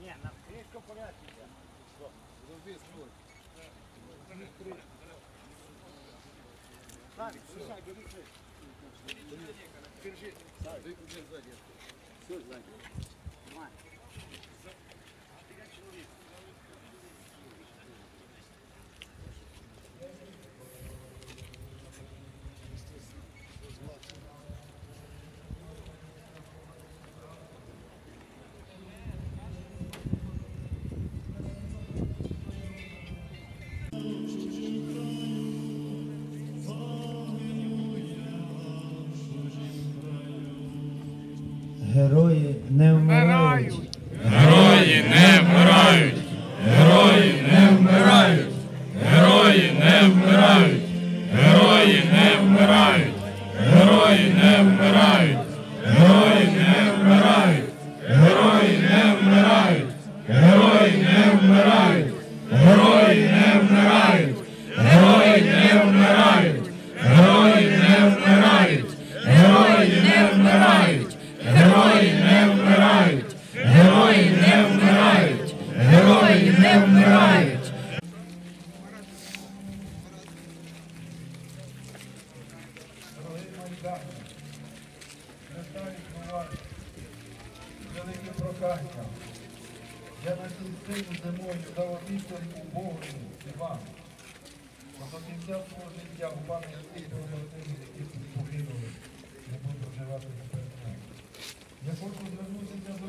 Не, на крышку порядке. Подожди, стой. Савик, слушай, бери крышку. Держи. Савик, держи сзади. Все сзади. Внимание. не вмирають. Велике прохання. Я на цій силі зимою дав обіцянку Богові і вам. До кінця свого життя у пам'яті про батьків, які тут погинули, не буду вживати тепер. Я хочу звернутися до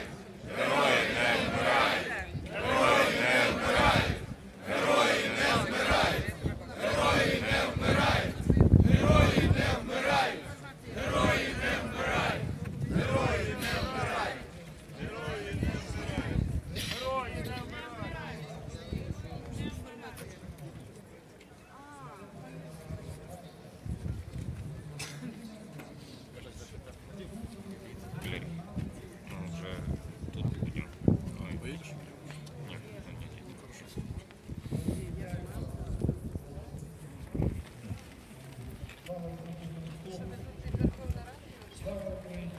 Слава Україні!